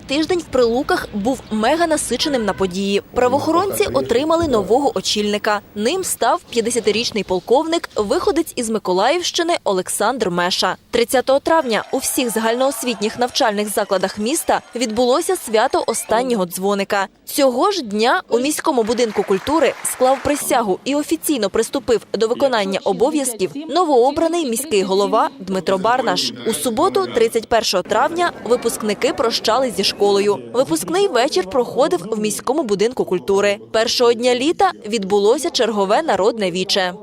тиждень в прилуках був мега насиченим на події. Правоохоронці отримали нового очільника. Ним став 50-річний полковник, виходець із Миколаївщини Олександр Меша. 30 травня у всіх загальноосвітніх навчальних закладах міста відбулося свято останнього дзвоника. Цього ж дня у міському будинку культури склав присягу і офіційно приступив до виконання обов'язків новообраний міський голова Дмитро Барнаш. У суботу, 31 травня, випускники прощались зі школою. Випускний вечір проходив в міському будинку культури. Першого дня літа відбулося чергове народне віче.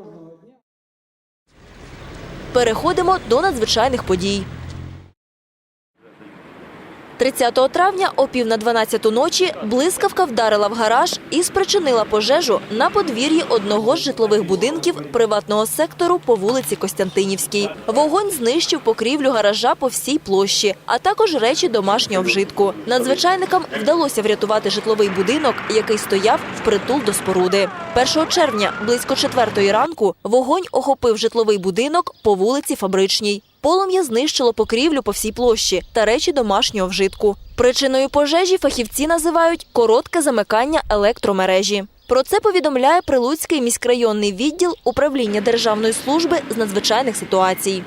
Переходимо до надзвичайних подій. 30 травня о пів на 12 ночі блискавка вдарила в гараж і спричинила пожежу на подвір'ї одного з житлових будинків приватного сектору по вулиці Костянтинівській. Вогонь знищив покрівлю гаража по всій площі, а також речі домашнього вжитку. Надзвичайникам вдалося врятувати житловий будинок, який стояв впритул до споруди. 1 червня близько 4 ранку вогонь охопив житловий будинок по вулиці Фабричній. Полум'я знищило покрівлю по всій площі та речі домашнього вжитку. Причиною пожежі фахівці називають коротке замикання електромережі. Про це повідомляє Прилуцький міськрайонний відділ управління Державної служби з надзвичайних ситуацій.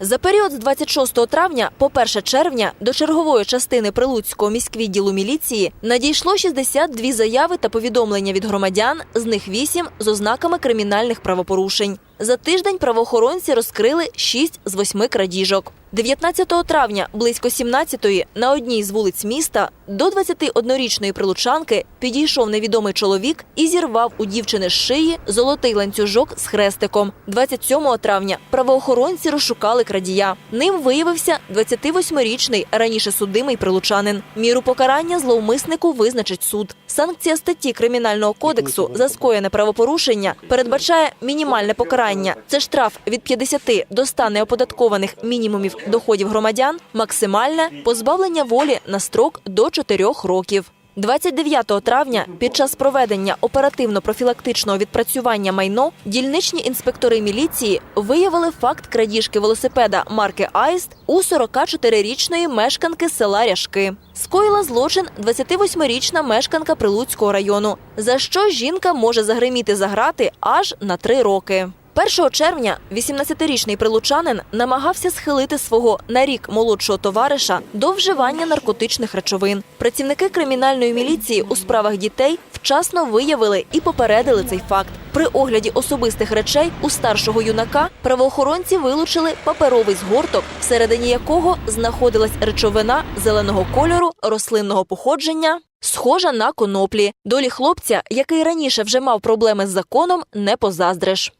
За період з 26 травня по 1 червня до чергової частини Прилуцького міськвідділу міліції надійшло 62 заяви та повідомлення від громадян, з них 8 з ознаками кримінальних правопорушень. За тиждень правоохоронці розкрили 6 з 8 крадіжок. 19 травня близько 17-ї на одній з вулиць міста до 21-річної прилучанки підійшов невідомий чоловік і зірвав у дівчини з шиї золотий ланцюжок з хрестиком. 27 травня правоохоронці розшукали крадія. Ним виявився 28-річний раніше судимий прилучанин. Міру покарання зловмиснику визначить суд. Санкція статті кримінального кодексу за скоєне правопорушення передбачає мінімальне покарання. Це штраф від 50 до 100 неоподаткованих мінімумів доходів громадян, максимальне позбавлення волі на строк до 4 років. 29 травня під час проведення оперативно-профілактичного відпрацювання майно дільничні інспектори міліції виявили факт крадіжки велосипеда марки Аїст у 44-річної мешканки села Ряшки. Скоїла злочин 28-річна мешканка Прилуцького району, за що жінка може загриміти за грати аж на три роки. 1 червня 18-річний прилучанин намагався схилити свого на рік молодшого товариша до вживання наркотичних речовин. Працівники кримінальної міліції у справах дітей вчасно виявили і попередили цей факт. При огляді особистих речей у старшого юнака правоохоронці вилучили паперовий згорток, всередині якого знаходилась речовина зеленого кольору, рослинного походження. Схожа на коноплі. Долі хлопця, який раніше вже мав проблеми з законом, не позаздриш.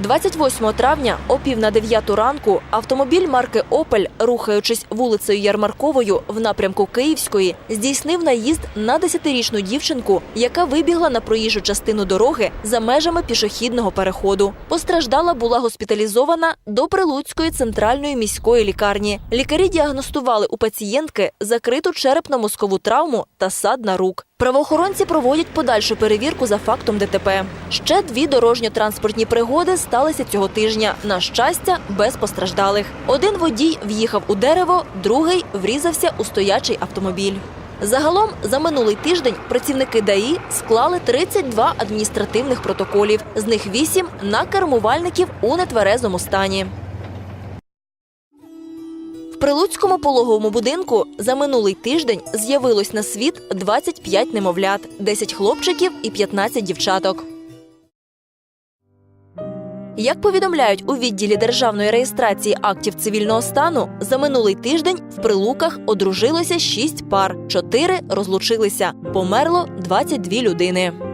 28 травня о пів на дев'яту ранку автомобіль марки Опель, рухаючись вулицею Ярмарковою в напрямку Київської, здійснив наїзд на 10-річну дівчинку, яка вибігла на проїжджу частину дороги за межами пішохідного переходу. Постраждала була госпіталізована до Прилуцької центральної міської лікарні. Лікарі діагностували у пацієнтки закриту черепно-мозкову травму та сад на рук. Правоохоронці проводять подальшу перевірку за фактом ДТП. Ще дві дорожньо-транспортні пригоди сталися цього тижня. На щастя, без постраждалих. Один водій в'їхав у дерево, другий врізався у стоячий автомобіль. Загалом за минулий тиждень працівники ДАІ склали 32 адміністративних протоколів, з них 8 на кермувальників у нетверезому стані. В Прилуцькому пологовому будинку за минулий тиждень з'явилось на світ 25 немовлят, 10 хлопчиків і 15 дівчаток. Як повідомляють у відділі державної реєстрації актів цивільного стану, за минулий тиждень в прилуках одружилося 6 пар, 4 розлучилися. Померло 22 людини.